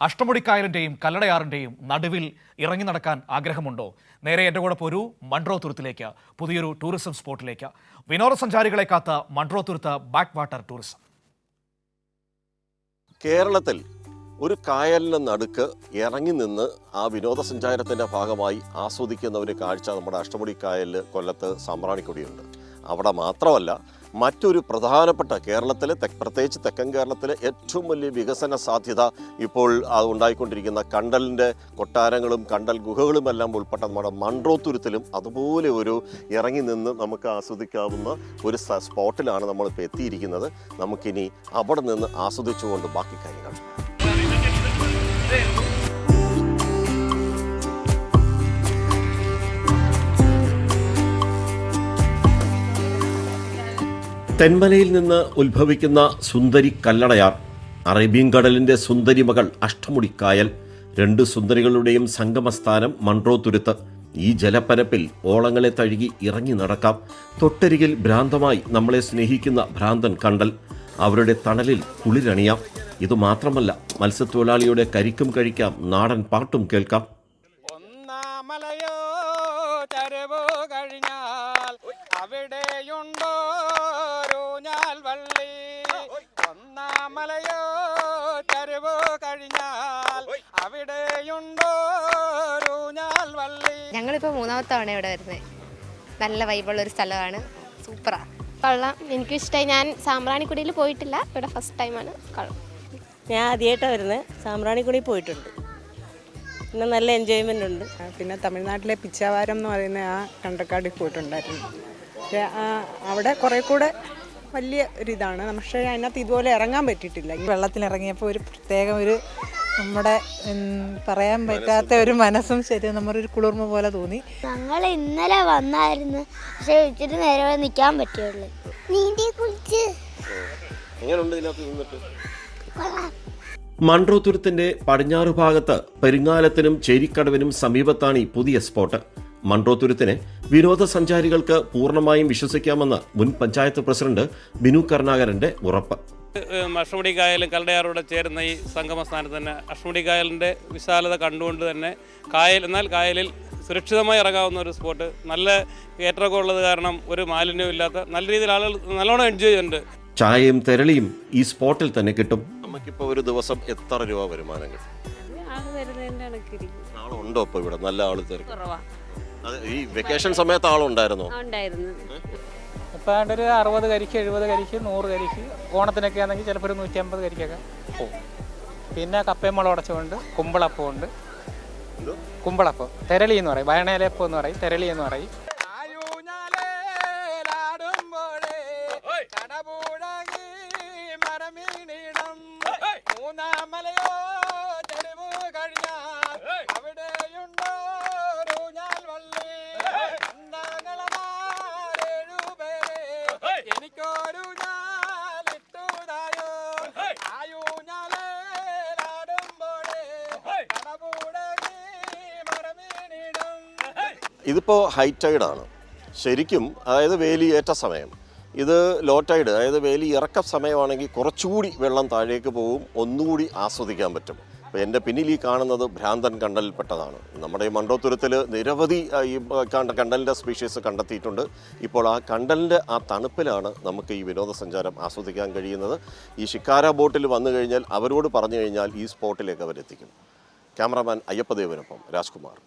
അഷ്ടമുടിക്കായലിന്റെയും കല്ലടയാറിന്റെയും നടുവിൽ ഇറങ്ങി നടക്കാൻ ആഗ്രഹമുണ്ടോ? നേരെ എന്റെ കൂടെ പോരൂ. മൺട്രോ തുരുത്തിലേക്ക്. പുതിയൊരു ടൂറിസം സ്പോട്ടിലേക്ക്. വിനോദസഞ്ചാരികളെ കാത്ത മൺട്രോ തുരുത്ത് ബാക്ക് വാട്ടർ ടൂറിസം. കേരളത്തിൽ ഒരു കായലിന്റെ നടുക്ക് ഇറങ്ങി നിന്ന് ആ വിനോദസഞ്ചാരത്തിന്റെ ഭാഗമായി ആസ്വദിക്കുന്ന ഒരു കാഴ്ച നമ്മുടെ അഷ്ടമുടി കായലിൽ കൊല്ലത്ത് സാമ്പ്രാണിക്കൊടിയുണ്ട്. അവിടെ മാത്രമല്ല മറ്റൊരു പ്രധാനപ്പെട്ട കേരളത്തിലെ പ്രത്യേകിച്ച് തെക്കൻ കേരളത്തിലെ ഏറ്റവും വലിയ വികസന സാധ്യത ഇപ്പോൾ ഉണ്ടായിക്കൊണ്ടിരിക്കുന്ന കണ്ടലിന്റെ കൊട്ടാരങ്ങളും കണ്ടൽ ഗുഹകളുമെല്ലാം ഉൾപ്പെട്ട നമ്മുടെ മൺറോത്തുരുത്തിലും അതുപോലെ ഒരു ഇറങ്ങി നിന്ന് നമുക്ക് ആസ്വദിക്കാവുന്ന ഒരു സ്പോട്ടിലാണ് നമ്മളിപ്പോൾ എത്തിയിരിക്കുന്നത്. നമുക്കിനി അവിടെ നിന്ന് ആസ്വദിച്ചുകൊണ്ട് ബാക്കി കാര്യങ്ങൾ. തെന്മലയിൽ നിന്ന് ഉത്ഭവിക്കുന്ന സുന്ദരി കല്ലടയാർ അറേബ്യൻ കടലിന്റെ സുന്ദരി മകൾ അഷ്ടമുടിക്കായൽ രണ്ട് സുന്ദരികളുടെയും സംഗമസ്ഥാനം മൺട്രോ തുരുത്ത്. ഈ ജലപ്പരപ്പിൽ ഓളങ്ങളെ തഴുകി ഇറങ്ങി നടക്കാം. തൊട്ടരികിൽ ഭ്രാന്തമായി നമ്മളെ സ്നേഹിക്കുന്ന ഭ്രാന്തൻ കണ്ടൽ. അവരുടെ തണലിൽ കുളിരണിയാം. ഇതുമാത്രമല്ല മത്സ്യത്തൊഴിലാളിയുടെ കരിക്കും കഴിക്കാം നാടൻ പാട്ടും കേൾക്കാം. ഞങ്ങളിപ്പോൾ മൂന്നാമത്തെ തവണ ഇവിടെ വരുന്നത് നല്ല വൈബുള്ള ഒരു സ്ഥലമാണ്. സൂപ്പറാ. കൊള്ളാം. എനിക്കും ഇഷ്ടമായി ഞാൻ സാമ്പ്രാണിക്കുടിയിൽ പോയിട്ടില്ല. ഇവിടെ ഫസ്റ്റ് ടൈമാണ് കൊള്ളാം. ഞാൻ ആദ്യമായിട്ടാണ് വരുന്നത് സാമ്പ്രാണിക്കുടി പോയിട്ടുണ്ട്. പിന്നെ നല്ല എൻജോയ്മെന്റ് ഉണ്ട്. പിന്നെ തമിഴ്നാട്ടിലെ പിച്ചാവാരം എന്ന് പറയുന്ന ആ കണ്ടക്കാടിൽ പോയിട്ടുണ്ടായിരുന്നു. അവിടെ കുറേ കൂടെ വലിയ ഒരിതാണ്. പക്ഷേ അതിനകത്ത് ഇതുപോലെ ഇറങ്ങാൻ പറ്റിയിട്ടില്ല. ഈ വെള്ളത്തിലിറങ്ങിയപ്പോൾ ഒരു പ്രത്യേകം ഒരു നമ്മുടെ പറയാൻ പറ്റാത്ത ഒരു മനസ്സും ശരി നമ്മുടെ ഒരു കുളിർമ പോലെ തോന്നി. ഞങ്ങൾ ഇന്നലെ വന്നായിരുന്നു. പക്ഷെ ഇച്ചിരി നേരം നിൽക്കാൻ പറ്റുള്ളൂ നീന്തി കുളിച്ച്. എങ്ങനെയുണ്ട് ഇതിനകത്ത് നിന്നിട്ട്? കൊള്ളാം. മൺട്രോത്തുരുത്തിന്റെ പടിഞ്ഞാറ് ഭാഗത്ത് പെരിങ്ങാലത്തിനും ചേരിക്കടവിനും സമീപത്താണ് ഈ പുതിയ സ്പോട്ട്. മൺട്രോത്തുരുത്തിനെ വിനോദസഞ്ചാരികൾക്ക് പൂർണമായും വിശ്വസിക്കാമെന്ന് മുൻ പഞ്ചായത്ത് പ്രസിഡന്റ് ബിനു കരുണാകരന്റെ ഉറപ്പ്. അഷ്ടമുടി കായലും കല്ലടയാറോടെ ചേരുന്ന ഈ സംഗമ സ്ഥാനത്ത് തന്നെ അഷ്ടമുടി കായലിന്റെ വിശാലത കണ്ടുകൊണ്ട് തന്നെ കായൽ എന്നാൽ കായലിൽ സുരക്ഷിതമായി ഇറങ്ങാവുന്ന ഒരു സ്പോട്ട്. നല്ല കയറ്റമൊക്കെ ഉള്ളത് കാരണം ഒരു മാലിന്യവും ഇല്ലാത്ത നല്ല രീതിയിൽ ആളുകൾ നല്ലോണം എൻജോയ് ചെയ്യുന്നുണ്ട്. ചായയും തെരളിയും ഈ സ്പോട്ടിൽ തന്നെ കിട്ടും. നമുക്കിപ്പോൾ ഒരു ദിവസം എത്ര രൂപ വരുമാനം കിട്ടും? ആളുണ്ടോ ഇപ്പൊ ഇവിടെ? നല്ല ആൾ തിരക്ക്. അത് ഈ വെക്കേഷൻ സമയത്ത് ആളുണ്ടായിരുന്നോ? ഉണ്ടായിരുന്നു. ഇപ്പം ഏതാണ്ട് ഒരു അറുപത് കരിക്ക് എഴുപത് കരിക്ക് നൂറ് കരിക്ക് ഓണത്തിനൊക്കെ ആണെങ്കിൽ ചിലപ്പോൾ ഒരു നൂറ്റി അമ്പത് കരിക്കൊക്കെ പോകും പിന്നെ കപ്പയും മുളം ഉടച്ചുകൊണ്ട് കുമ്പളപ്പം ഉണ്ട്. കുമ്പളപ്പം. തെരളി എന്ന് പറയും. വയണേലപ്പം എന്ന് പറയും. തെരളി എന്ന് പറയും. മൂന്നാമലയോ ചെരുവ് കഴിഞ്ഞാൽ ഇതിപ്പോ ഹൈ ടൈഡാണ് ശരിക്കും അതായത് വേലി ഏറ്റ സമയം. ഇത് ലോ ടൈഡ് അതായത് വേലി ഇറക്ക സമയമാണെങ്കിൽ കുറച്ചുകൂടി വെള്ളം താഴേക്ക് പോകും ഒന്നുകൂടി ആസ്വദിക്കാൻ പറ്റും. അപ്പോൾ എന്റെ പിന്നിൽ ഈ കാണുന്നത് ഭ്രാന്തൻ കണ്ടലിൽപ്പെട്ടതാണ്. നമ്മുടെ ഈ മണ്ടോത്തുരത്തിൽ നിരവധി ഈ കണ്ടലിന്റെ സ്പീഷീസ് കണ്ടെത്തിയിട്ടുണ്ട്. ഇപ്പോൾ ആ കണ്ടലിന്റെ ആ തണുപ്പിലാണ് നമുക്ക് ഈ വിനോദസഞ്ചാരം ആസ്വദിക്കാൻ കഴിയുന്നത്. ഈ ഷിക്കാര ബോട്ടിൽ വന്നു കഴിഞ്ഞാൽ അവരോട് പറഞ്ഞു കഴിഞ്ഞാൽ ഈ സ്പോട്ടിലേക്ക് അവരെത്തിക്കും. ക്യാമറമാൻ അയ്യപ്പദേവനൊപ്പം രാജ്കുമാർ.